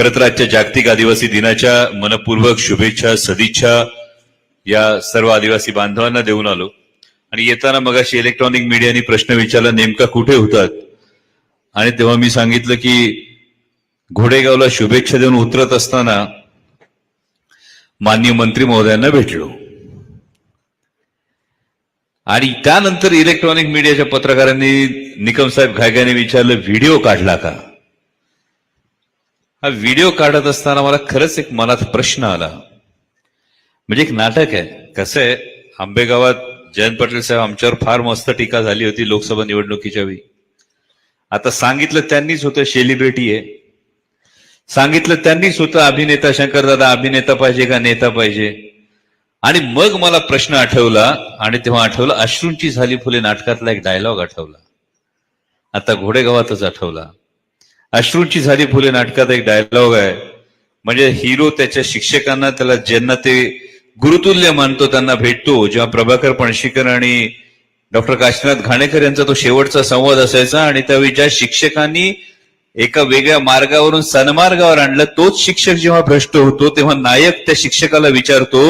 खरं तर आजच्या जागतिक आदिवासी दिनाच्या मनपूर्वक शुभेच्छा सदिच्छा या सर्व आदिवासी बांधवांना देऊन आलो. आणि येताना मगाशी इलेक्ट्रॉनिक मीडियाने प्रश्न विचारला नेमका कुठे होतात? आणि तेव्हा मी सांगितलं की घोडेगावला शुभेच्छा देऊन उतरत असताना माननीय मंत्री महोदयांना भेटलो. आणि त्यानंतर इलेक्ट्रॉनिक मीडियाच्या पत्रकारांनी निकम साहेब घायगाने विचारलं व्हिडिओ काढला का? हा व्हिडिओ काढत असताना मला खरंच एक मनात प्रश्न आला. म्हणजे एक नाटक आहे. कसं आहे? आंबेगावात जयंत पाटील साहेब आमच्यावर फार मस्त टीका झाली होती लोकसभा निवडणुकीच्या वेळी. आता सांगितलं त्यांनीच होतं सेलिब्रिटी आहे. सांगितलं त्यांनीच होतं अभिनेता शंकरदादा अभिनेता पाहिजे का नेता पाहिजे. आणि मग मला प्रश्न आठवला आणि तेव्हा आठवलं अश्रूंची झाली फुले नाटकातला एक डायलॉग आठवला. आता घोडेगावातच आठवला. अश्रूंची झाली फुले नाटकात एक डायलॉग आहे. म्हणजे हिरो त्याच्या शिक्षकांना त्याला ज्यांना ते गुरुतुल्य मानतो त्यांना भेटतो जेव्हा प्रभाकर पणशीकर आणि डॉक्टर काशीनाथ घाणेकर यांचा तो शेवटचा संवाद असायचा आणि त्यावेळी ज्या शिक्षकांनी एका वेगळ्या मार्गावरून सन्मार्गावर आणलं तोच शिक्षक जेव्हा भ्रष्ट होतो तेव्हा नायक त्या शिक्षकाला विचारतो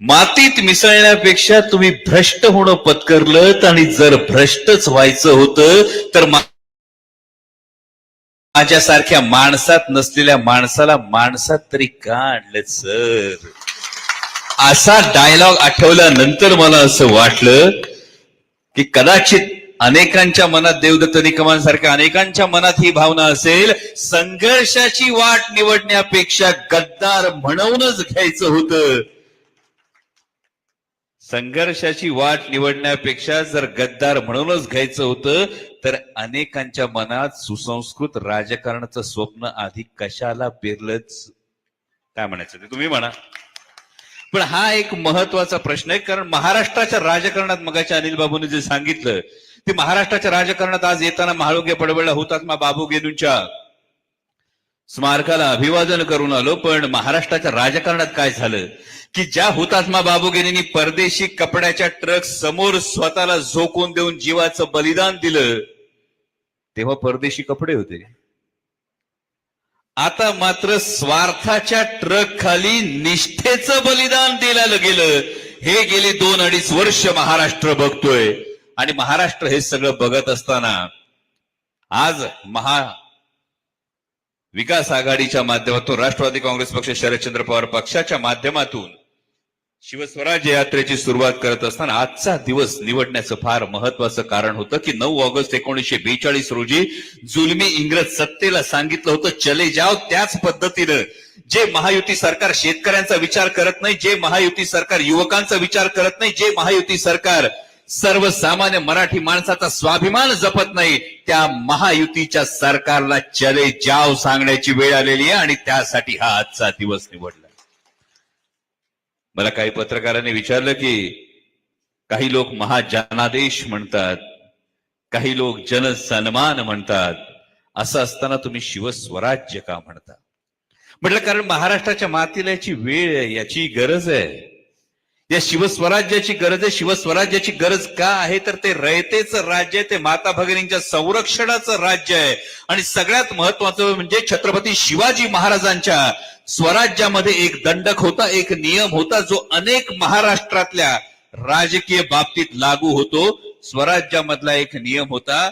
मातीत मिसळण्यापेक्षा तुम्ही भ्रष्ट होणं पत्करलं आणि जर भ्रष्टच व्हायचं होतं तर मा- माझ्यासारख्या माणसात नसलेल्या माणसाला माणसात तरी का आणलं सर? असा डायलॉग आठवल्यानंतर मला असं वाटलं की कदाचित अनेकांच्या मनात देवदत्त निकमांसारख्या अनेकांच्या मनात ही भावना असेल संघर्षाची वाट निवडण्यापेक्षा गद्दार म्हणूनच घ्यायचं होतं. संघर्षाची वाट निवडण्यापेक्षा जर गद्दार म्हणूनच घ्यायचं होतं तर अनेकांच्या मनात सुसंस्कृत राजकारणाचं स्वप्न आधी कशाला पेरलंच? काय म्हणायचं ते? तुम्ही म्हणा. पण हा एक महत्त्वाचा प्रश्न आहे कारण महाराष्ट्राच्या राजकारणात मगाच्या अनिल बाबूने जे सांगितलं ते महाराष्ट्राच्या राजकारणात आज येताना महाळोगे पडवळला मा बाबू गेनूंच्या. स्मारकाला अभिवादन करून आलो पण महाराष्ट्राच्या राजकारणात काय झालं? की ज्या हुतात्मा बाबूगेनींनी परदेशी कपड्याच्या ट्रक समोर स्वतःला झोकून देऊन जीवाचं बलिदान दिलं तेव्हा परदेशी कपडे होते. आता मात्र स्वार्थाच्या ट्रक खाली निष्ठेचं बलिदान दिलं गेलं. हे गेली दोन अडीच वर्ष महाराष्ट्र बघतोय. आणि महाराष्ट्र हे सगळं बघत असताना आज महा विकास आघाडीच्या माध्यमातून राष्ट्रवादी काँग्रेस पक्ष शरदचंद्र पवार पक्षाच्या माध्यमातून शिवस्वराज्य यात्रेची सुरुवात करत असताना आजचा दिवस निवडण्याचं फार महत्वाचं कारण होतं की नऊ ऑगस्ट एकोणीसशे बेचाळीस रोजी जुलमी इंग्रज सत्तेला सांगितलं होतं चले जाव त्याच पद्धतीनं. जे महायुती सरकार शेतकऱ्यांचा विचार करत नाही जे महायुती सरकार युवकांचा विचार करत नाही जे महायुती सरकार सर्वसामान्य मराठी माणसाचा स्वाभिमान जपत नाही त्या महायुतीच्या सरकारला चले जाव सांगण्याची वेळ आलेली आहे आणि त्यासाठी हा आजचा दिवस निवडला. मला काही पत्रकारांनी विचारलं की काही लोक महाजनादेश म्हणतात काही लोक जनसन्मान म्हणतात असं असताना तुम्ही शिवस्वराज्य का म्हणता? म्हटलं कारण महाराष्ट्राच्या मातीला याची वेळ आहे याची गरज आहे. या शिवस्वराज्याची गरज आहे. शिवस्वराज्याची गरज का आहे? तर ते रयतेचं राज्य आहे. ते माता भगिनींच्या संरक्षणाचं राज्य आहे. आणि सगळ्यात महत्वाचं म्हणजे छत्रपती शिवाजी महाराजांच्या स्वराज्यामध्ये एक दंडक होता एक नियम होता जो अनेक महाराष्ट्रातल्या राजकीय बाबतीत लागू होतो. स्वराज्यामधला एक नियम होता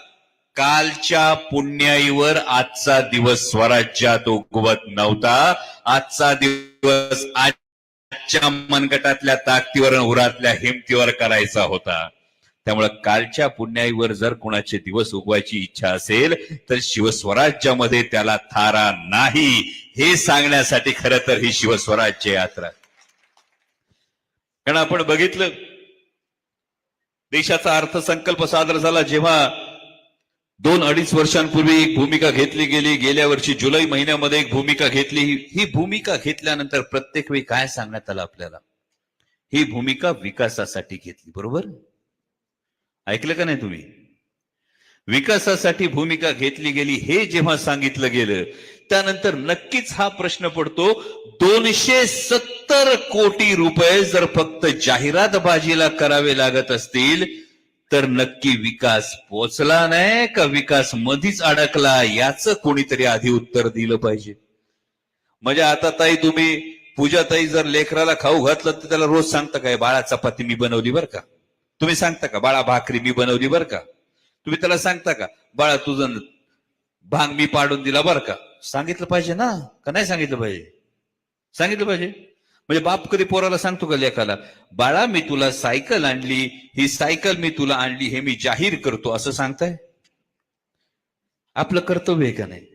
कालच्या पुण्याईवर आजचा दिवस स्वराज्यात उगवत नव्हता. आजचा दिवस आजच्या मनगटातल्या ताकदीवर उरातल्या हिमतीवर करायचा होता. त्यामुळे कालच्या पुण्याईवर जर कोणाचे दिवस उगवायची इच्छा असेल तर शिवस्वराज्यामध्ये त्याला थारा नाही. हे सांगण्यासाठी खरं तर ही शिवस्वराज्य यात्रा. कारण आपण बघितलं देशाचा अर्थसंकल्प सादर झाला जेव्हा दोन अडीच वर्षांपूर्वी एक भूमिका घेतली गेली. गेल्या वर्षी जुलै महिन्यामध्ये एक भूमिका घेतली. ही भूमिका घेतल्यानंतर प्रत्येक वेळी काय सांगण्यात आलं आपल्याला? ही भूमिका विकासासाठी घेतली बरोबर? ऐकलं का नाही तुम्ही? विकासासाठी भूमिका घेतली गेली हे जेव्हा सांगितलं गेलं त्यानंतर नक्कीच हा प्रश्न पडतो दोनशे सत्तर कोटी रुपये जर फक्त जाहिरात बाजीला करावे लागत असतील तर नक्की विकास पोचला नाही का? विकास मधीच अडकला? याचं कोणीतरी आधी उत्तर दिलं पाहिजे. म्हणजे आता ताई तुम्ही पूजा ताई जर लेकराला खाऊ घातलं तर त्याला रोज सांगता काय? बाळा चपाती मी बनवली बरं का? तुम्ही सांगता का? बाळा भाकरी मी बनवली बरं का? तुम्ही त्याला सांगता का? बाळा तुझं भांग मी पाडून दिला बरं का? सांगितलं पाहिजे ना? का नाही सांगितलं पाहिजे? सांगितलं पाहिजे? म्हणजे बाप कधी पोराला सांगतो का लेखाला बाळा मी तुला सायकल आणली ही सायकल मी तुला आणली हे मी जाहीर करतो असं सांगताय? आपलं कर्तव्य आहे का नाही?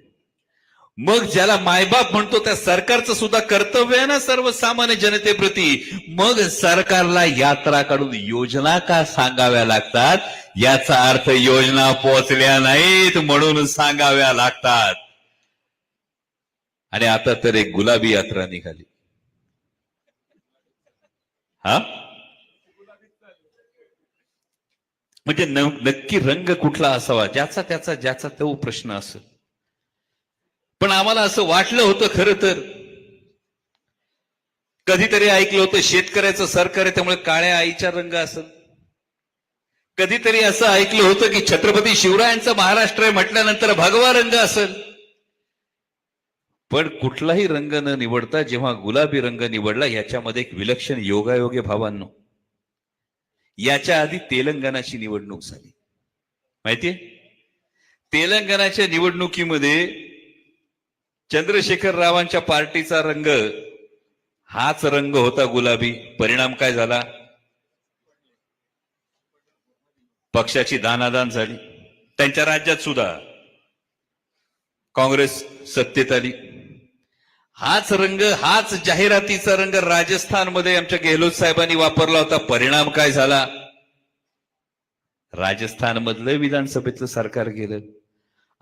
मग ज्याला मायबाप म्हणतो त्या सरकारचं सुद्धा कर्तव्य आहे ना सर्वसामान्य जनतेप्रती. मग सरकारला यात्रा काढून योजना का सांगाव्या लागतात? याचा अर्थ योजना पोहोचल्या नाहीत म्हणून सांगाव्या लागतात. आणि आता तर एक गुलाबी यात्रा निघाली. हा? म्हणजे न- नक्की रंग कुठला असावा? ज्याचा त्याचा ज्याचा तो प्रश्न असेल. पण आम्हाला असं वाटलं होतं खरं तर. कधीतरी ऐकलं होतं शेतकऱ्याचं सरकार आहे त्यामुळे काळ्या आईचा रंग असेल. कधीतरी असं ऐकलं होतं की छत्रपती शिवरायांचा महाराष्ट्र आहे म्हटल्यानंतर भगवा रंग असेल. पण कुठलाही रंग न निवडता जेव्हा गुलाबी रंग निवडला याच्यामध्ये एक विलक्षण योगायोगे भावांनो. याच्या आधी तेलंगणाची निवडणूक झाली. माहितीये? तेलंगणाच्या निवडणुकीमध्ये चंद्रशेखर रावांच्या पार्टीचा रंग हाच रंग होता गुलाबी. परिणाम काय झाला? पक्षाची दानादान झाली. त्यांच्या राज्यात सुद्धा काँग्रेस सत्तेत आली. हाच रंग हाच जाहिरातीचा रंग राजस्थानमध्ये आमच्या गेहलोत साहेबांनी वापरला होता. परिणाम काय झाला? राजस्थानमधलं विधानसभेतलं सरकार गेलं.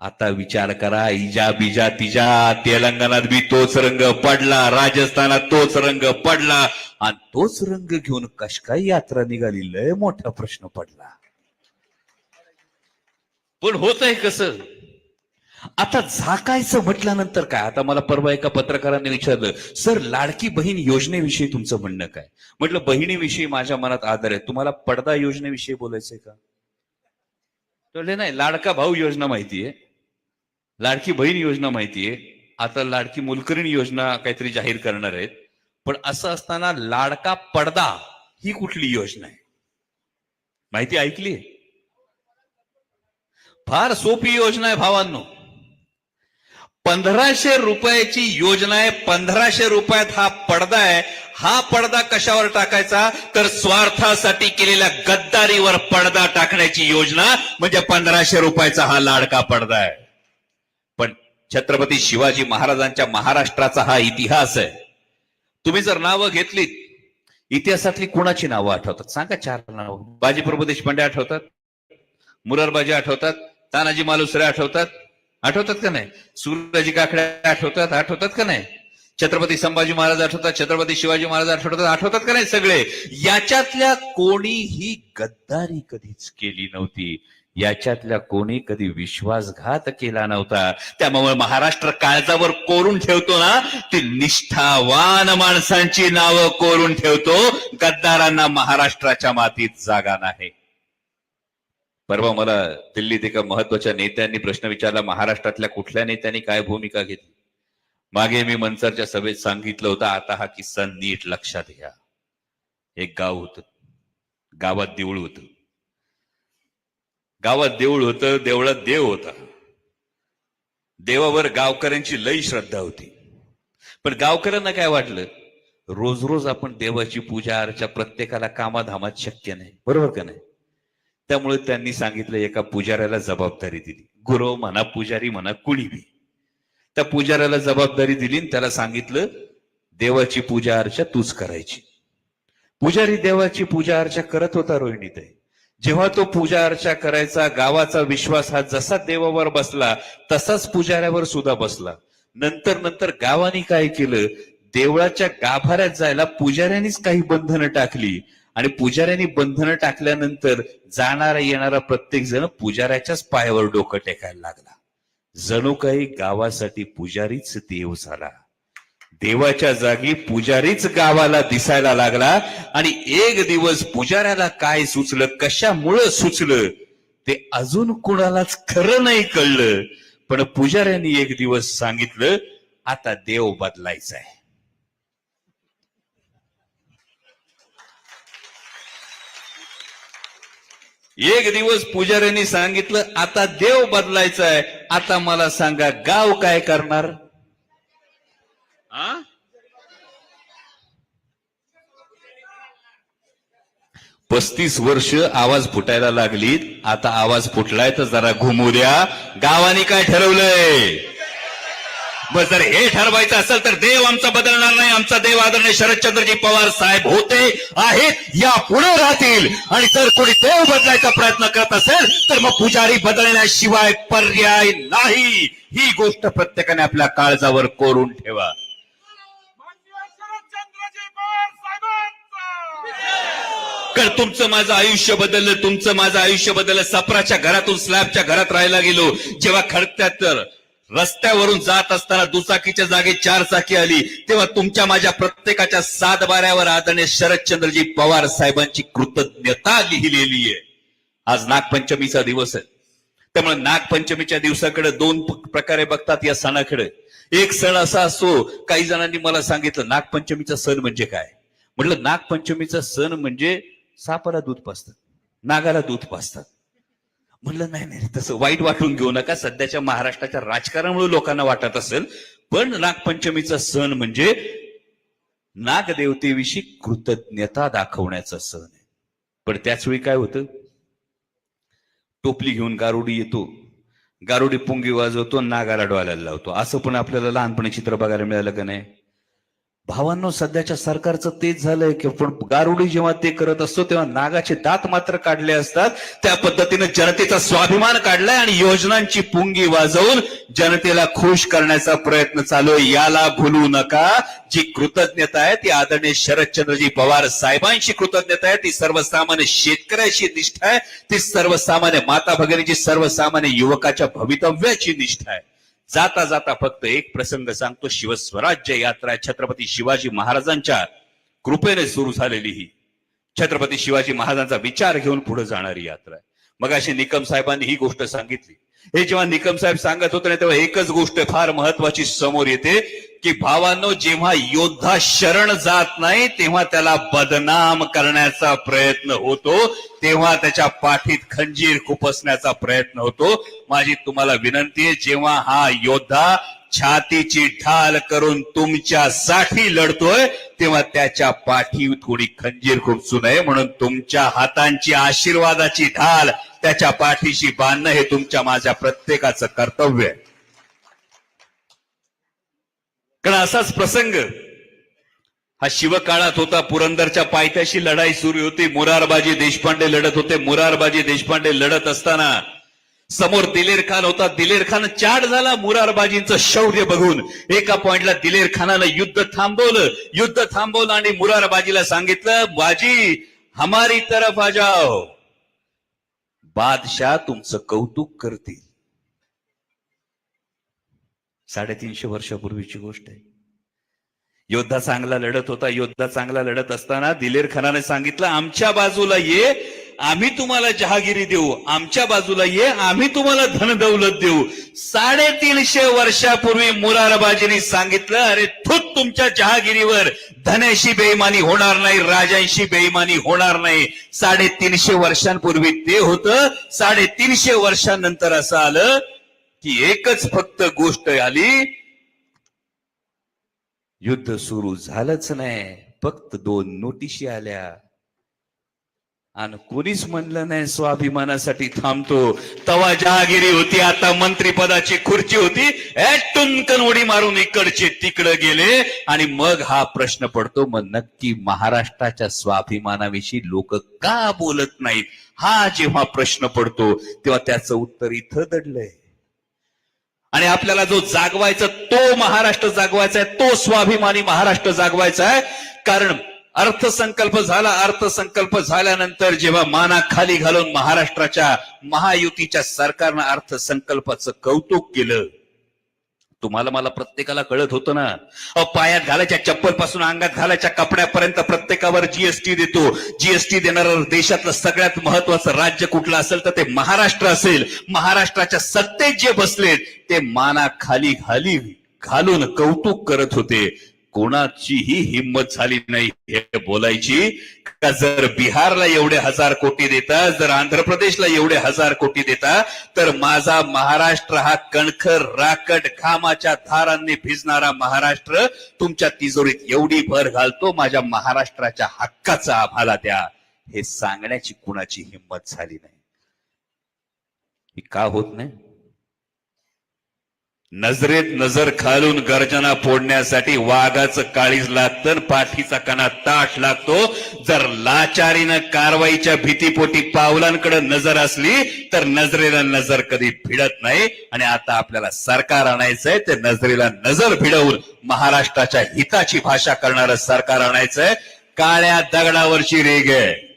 आता विचार करा इजा बिजा तिजा तेलंगणात बी तोच रंग पडला राजस्थानात तोच रंग पडला आणि तोच रंग घेऊन कशकाय यात्रा निघाली? लय मोठा प्रश्न पडला. पण होत आहे कसं? आता झाकायचं म्हटल्यानंतर काय? आता मला परवा एका पत्रकाराने विचारलं सर लाडकी बहीण योजनेविषयी तुमचं म्हणणं काय? म्हटलं बहिणीविषयी माझ्या मनात आदर आहे. तुम्हाला पडदा योजनेविषयी बोलायचंय का? तर नाही लाडका भाऊ योजना माहितीये. लाडकी बहीण योजना माहितीये. आता लाडकी मुलकरीण योजना काहीतरी जाहीर करणार आहेत. पण असं असताना लाडका पडदा ही कुठली योजना आहे? माहिती ऐकली फार सोपी योजना आहे भावांनो. पंधराशे रुपयाची योजना आहे. पंधराशे रुपयात हा पडदा आहे. हा पडदा कशावर टाकायचा? तर स्वार्थासाठी केलेल्या गद्दारीवर पडदा टाकण्याची योजना म्हणजे पंधराशे रुपयाचा हा लाडका पडदा आहे. पण छत्रपती शिवाजी महाराजांच्या महाराष्ट्राचा हा इतिहास आहे. तुम्ही जर नावं घेतलीत इतिहासातली कोणाची नावं आठवतात? सांगा चार नावं. बाजीप्रभू देशपांडे आठवतात मुरारबाजी आठवतात तानाजी मालुसरे आठवतात आठवतात का नाही? सूर्यजी काकडे आठवतात? आठवतात का नाही? छत्रपती संभाजी महाराज आठवतात? छत्रपती शिवाजी महाराज आठवतात? आठवतात का नाही सगळे? याच्यातल्या कोणीही गद्दारी कधीच केली नव्हती. याच्यातल्या कोणी कधी विश्वासघात केला नव्हता. त्यामुळे महाराष्ट्र काळजावर कोरून ठेवतो ना ती निष्ठावान माणसांची नावं कोरून ठेवतो. गद्दारांना महाराष्ट्राच्या मातीत जागा नाही. परवा मला दिल्लीत एका महत्त्वाच्या नेत्यांनी प्रश्न विचारला महाराष्ट्रातल्या कुठल्या नेत्यांनी काय भूमिका घेतली? मागे मी मनसरच्या सभेत सांगितलं होतं आता हा किस्सा नीट लक्षात घ्या. एक गाव होत. गावात देऊळ होत. गावात देऊळ होतं देवळात देव होता. देवावर गावकऱ्यांची लई श्रद्धा होती. पण गावकऱ्यांना काय वाटलं? रोज रोज आपण देवाची पूजा अर्चा प्रत्येकाला कामाधामात शक्य नाही. बरोबर का नाही? त्यामुळे त्यांनी सांगितलं एका पुजाऱ्याला जबाबदारी दिली. गुरु म्हणा पुजारी म्हणा कुणी बी. त्या पुजाऱ्याला जबाबदारी दिली आणि त्याला सांगितलं देवाची पूजा अर्चा तूच करायची. पुजारी देवाची पूजा अर्चा करत होता रोहिणीताई जेव्हा तो पूजा अर्चा करायचा गावाचा विश्वास हा जसा देवावर बसला तसाच पुजाऱ्यावर सुद्धा बसला. नंतर नंतर गावाने काय केलं देवळाच्या गाभाऱ्यात जायला पुजाऱ्यांनीच काही बंधनं टाकली. आणि पुजाऱ्यांनी बंधनं टाकल्यानंतर जाणारा येणारा प्रत्येक जण पुजाऱ्याच्याच पायावर डोकं टेकायला लागला. जणू काही गावासाठी पुजारीच देव झाला. देवाच्या जागी पुजारीच गावाला दिसायला लागला आणि एक दिवस पुजाऱ्याला काय सुचलं कशामुळं सुचलं ते अजून कुणालाच खरं नाही कळलं. पण पुजाऱ्यांनी एक दिवस सांगितलं आता देव बदलायचा आहे. एक दिवस पुजाऱ्यांनी सांगितलं आता देव बदलायचा आहे आता मला सांगा गाव काय करणार? आ? पस्तीस वर्ष आवाज फुटायला लागली आता आवाज फुटलाय तर जरा घुमू द्या. गावाने काय ठरवलंय? बस जर हे ठरवायचं असेल तर देव आमचा बदलणार नाही. आमचा देव आदरणीय शरदचंद्रजी पवार साहेब होते आहेत या पुढे राहतील. आणि जर कोणी देव बदलायचा प्रयत्न करत असेल तर मग पुजारी बदलण्याशिवाय पर्याय नाही. ही गोष्ट प्रत्येकाने आपल्या काळजावर कोरून ठेवा. कारण तुमचं माझं आयुष्य बदललं तुमचं माझं आयुष्य बदललं. सपराच्या घरातून स्लॅबच्या घरात राहायला गेलो. जेव्हा खडकत्यात तर रस्त्यावरून जात असताना दुचाकीच्या जागी चार चाकी आली. तेव्हा तुमच्या माझ्या प्रत्येकाच्या सातबाऱ्यावर आदरणीय शरदचंद्रजी पवार साहेबांची कृतज्ञता लिहिलेली आहे. आज नागपंचमीचा दिवस आहे. त्यामुळे नागपंचमीच्या दिवसाकडे दोन प्रकारे बघतात या सणाकडे. एक सण असा असतो काही जणांनी मला सांगितलं नागपंचमीचा सण म्हणजे काय? म्हटलं नागपंचमीचा सण म्हणजे सापाला दूध पाजतात नागाला दूध पाजतात. म्हणलं नाही नाही तसं वाईट वाटून घेऊ नका. सध्याच्या महाराष्ट्राच्या राजकारणामुळे लोकांना वाटत असेल. पण नागपंचमीचा सण म्हणजे नागदेवतेविषयी कृतज्ञता दाखवण्याचा सण आहे. पण त्याच वेळी काय होतं? टोपली घेऊन गारुडी येतो. गारुडी पुंगी वाजवतो नागाला डोळ्याला लावतो. असं पण आपल्याला लहानपणी चित्र बघायला मिळालं का नाही? भावांनो सध्याच्या सरकारचं तेच झालंय की पण गारुडी जेव्हा ते करत असतो तेव्हा नागाचे दात मात्र काढले असतात. त्या पद्धतीने जनतेचा स्वाभिमान काढलाय आणि योजनांची पुंगी वाजवून जनतेला खुश करण्याचा प्रयत्न चालू आहे. याला भुलू नका. जी कृतज्ञता आहे ती आदरणीय शरदचंद्रजी पवार साहेबांची कृतज्ञता आहे. ती सर्वसामान्य शेतकऱ्याची निष्ठा आहे. ती सर्वसामान्य माता भगिनीची सर्वसामान्य युवकाच्या भवितव्याची निष्ठा आहे. जाता जाता फक्त एक प्रसंग सांगतो. शिवस्वराज्य यात्रा छत्रपती शिवाजी महाराजांच्या कृपेने सुरू झालेली ही. छत्रपती शिवाजी महाराजांचा विचार घेऊन पुढे जाणारी यात्रा आहे. मग अशी निकम साहेबांनी ही गोष्ट सांगितली. हे जेव्हा निकम साहेब सांगत होते ना तेव्हा एकच गोष्ट फार महत्वाची समोर येते. की भावांनो जेव्हा योद्धा शरण जात नाही तेव्हा त्याला बदनाम करण्याचा प्रयत्न होतो. तेव्हा त्याच्या पाठीत खंजीर खुपसण्याचा प्रयत्न होतो. माझी तुम्हाला विनंती आहे जेव्हा हा योद्धा छातीची ढाल करून तुमच्यासाठी लढतोय तेव्हा त्याच्या पाठी थोडी खंजीर खुपसू नये म्हणून तुमच्या हातांची आशीर्वादाची ढाल त्याच्या पाठीशी बांधणं हे तुमच्या माझ्या प्रत्येकाचं कर्तव्य आहे. कारण असाच प्रसंग हा शिवकाळात होता. पुरंदरच्या पायथ्याशी लढाई सुरू होती. मुरारबाजी देशपांडे लढत होते. मुरारबाजी देशपांडे लढत असताना समोर दिलेर खान होता. दिलेर खान चाट झाला मुरारबाजींचं शौर्य बघून. एका पॉइंटला दिलेर खानानं युद्ध थांबवलं. युद्ध थांबवलं आणि मुरारबाजीला सांगितलं बाजी हमारी तरफ आ जाओ. बादशाह तुमचं कौतुक करतील. साडेतीनशे वर्षापूर्वीची गोष्ट आहे. योद्धा चांगला लढत होता. योद्धा चांगला लढत असताना दिलेर खानाने सांगितलं आमच्या बाजूला ये आम्ही तुम्हाला जहागिरी देऊ. आमच्या बाजूला ये आम्ही तुम्हाला धनदौलत देऊ. साडेतीनशे वर्षापूर्वी मुरारबाजीने सांगितलं अरे थुत तुमच्या जहागिरीवर. धन्याशी बेईमानी होणार नाही राजांशी बेईमानी होणार नाही. साडेतीनशे वर्षांपूर्वी ते होतं. साडेतीनशे वर्षांनंतर असं आलं की एकच फक्त गोष्ट आली. युद्ध सुरू झालंच नाही फक्त दोन नोटिशी आल्या. आणि कोणीच म्हणलं नाही स्वाभिमानासाठी थांबतो. तवा जहागिरी होती आता मंत्रीपदाची खुर्ची होती. ए, टुनकन उडी मारून इकडचे तिकडे गेले. आणि मग हा प्रश्न पडतो मग नक्की महाराष्ट्राच्या स्वाभिमानाविषयी लोक का बोलत नाहीत? हा जेव्हा प्रश्न पडतो तेव्हा त्याचं उत्तर इथं दडलंय. आणि आपल्याला जो जागवायचा तो महाराष्ट्र जागवायचा आहे तो स्वाभिमानी महाराष्ट्र जागवायचा आहे कारण अर्थसंकल्प झाला अर्थसंकल्प झाल्यानंतर जेव्हा माना खाली घालून महाराष्ट्राच्या महायुतीच्या सरकारनं अर्थसंकल्पाचं कौतुक केलं तुम्हाला मला प्रत्येकाला कळत होतं ना? अहो, पायात घालायच्या चप्पलपासून अंगात घालायच्या कपड्यापर्यंत प्रत्येकावर जीएसटी देतो. जीएसटी देणारं देशातलं सगळ्यात महत्वाचं राज्य कुठलं असेल तर ते महाराष्ट्र असेल. महाराष्ट्राच्या सत्तेत जे बसलेत ते माना खाली घाली घालून कौतुक करत होते. कोणाचीही हिंमत झाली नाही हे बोलायची. का जर बिहारला एवढे हजार कोटी देता जर आंध्र प्रदेशला एवढे हजार कोटी देता तर माझा महाराष्ट्र हा कणखर राकट घामाच्या धारांनी भिजणारा महाराष्ट्र तुमच्या तिजोरीत एवढी भर घालतो माझ्या महाराष्ट्राच्या हक्काचा आम्हाला द्या. हे सांगण्याची कुणाची हिंमत झाली नाही. का होत नाही? नजरेत नजर खालून गर्जना फोडण्यासाठी वाघाचं काळीज लागतं पाठीचा कणा ताठ लागतो. जर लाचारीनं कारवाईच्या भीतीपोटी पावलांकडे नजर असली तर नजरेला नजर कधी भिडत नाही. आणि आता आपल्याला सरकार आणायचंय ते नजरेला नजर भिडवून महाराष्ट्राच्या हिताची भाषा करणारं सरकार आणायचंय. काळ्या दगडावरची रेग आहे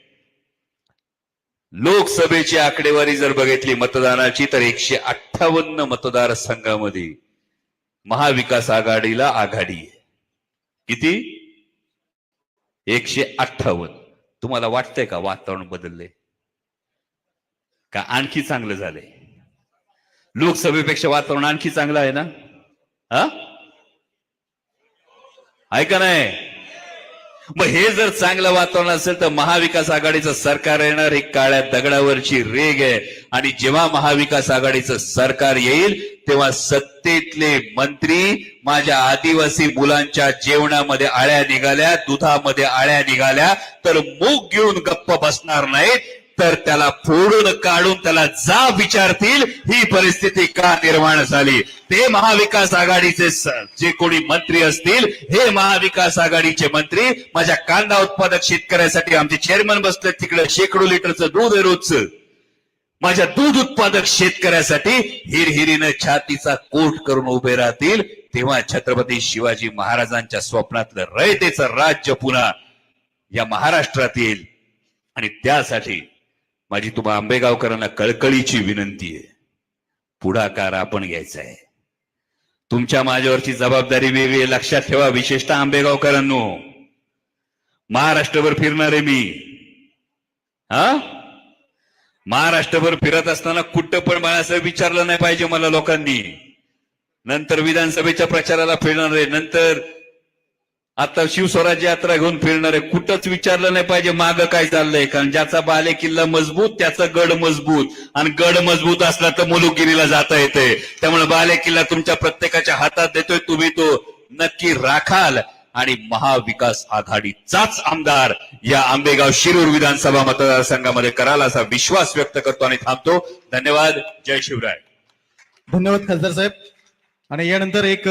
लोकसभेची आकडेवारी जर बघितली मतदानाची तर एकशे अठ्ठावन्न मतदारसंघामध्ये महाविकास आघाडीला आघाडी आहे. किती? एकशे अठ्ठावन्न. तुम्हाला वाटतंय का वातावरण बदलले का आणखी चांगलं झालंय? लोकसभेपेक्षा वातावरण आणखी चांगलं आहे ना? हा? ऐका नाही? मग हे जर चांगलं वातावरण असेल तर महाविकास आघाडीचं सरकार येणार. ही काळ्या दगडावरची रेग आहे. आणि जेव्हा महाविकास आघाडीचं सरकार येईल तेव्हा सत्तेतले मंत्री माझ्या आदिवासी मुलांच्या जेवणामध्ये आळ्या निघाल्या दुधामध्ये आळ्या निघाल्या तर मूग घेऊन गप्प बसणार नाहीत. तर त्याला फोडून काढून त्याला जा विचारतील ही परिस्थिती का निर्माण झाली? ते महाविकास आघाडीचे जे कोणी मंत्री असतील हे महाविकास आघाडीचे मंत्री माझ्या कांदा उत्पादक शेतकऱ्यासाठी आमचे चेअरमन बसले तिकडे शेकडो लिटरचं दूध रोजचं. माझ्या दूध उत्पादक शेतकऱ्यासाठी हिरहिरीनं छातीचा कोट करून उभे राहतील तेव्हा छत्रपती शिवाजी महाराजांच्या स्वप्नातलं रयतेचं राज्य पुन्हा या महाराष्ट्रात येईल. आणि त्यासाठी माझी तुम्हा आंबेगावकरांना कळकळीची विनंती आहे. पुढाकार आपण घ्यायचा आहे. तुमच्या माझ्यावरची जबाबदारी वेगळी आहे, लक्षात ठेवा विशेषतः आंबेगावकरांनो. महाराष्ट्रभर फिरणार आहे मी. हा? महाराष्ट्रभर फिरत असताना कुठं पण मला असं विचारलं नाही पाहिजे मला लोकांनी. नंतर विधानसभेच्या प्रचाराला फिरणार आहे. नंतर आता शिवस्वराज यात्रा घेऊन फिरणार आहे कुठंच विचारलं नाही पाहिजे माग काय चाललंय. कारण ज्याचा बाले किल्ला मजबूत त्याचा गड मजबूत. आणि गड मजबूत असला तर मुलुगिरीला जाता येते. त्यामुळे बाले किल्ला तुमच्या प्रत्येकाच्या हातात देतोय. तुम्ही तो नक्की राखाल. आणि महाविकास आघाडीचाच आमदार या आंबेगाव शिरूर विधानसभा मतदारसंघामध्ये कराल असा विश्वास व्यक्त करतो आणि थांबतो. धन्यवाद. जय शिवराय. धन्यवाद खासदार साहेब. आणि यानंतर एक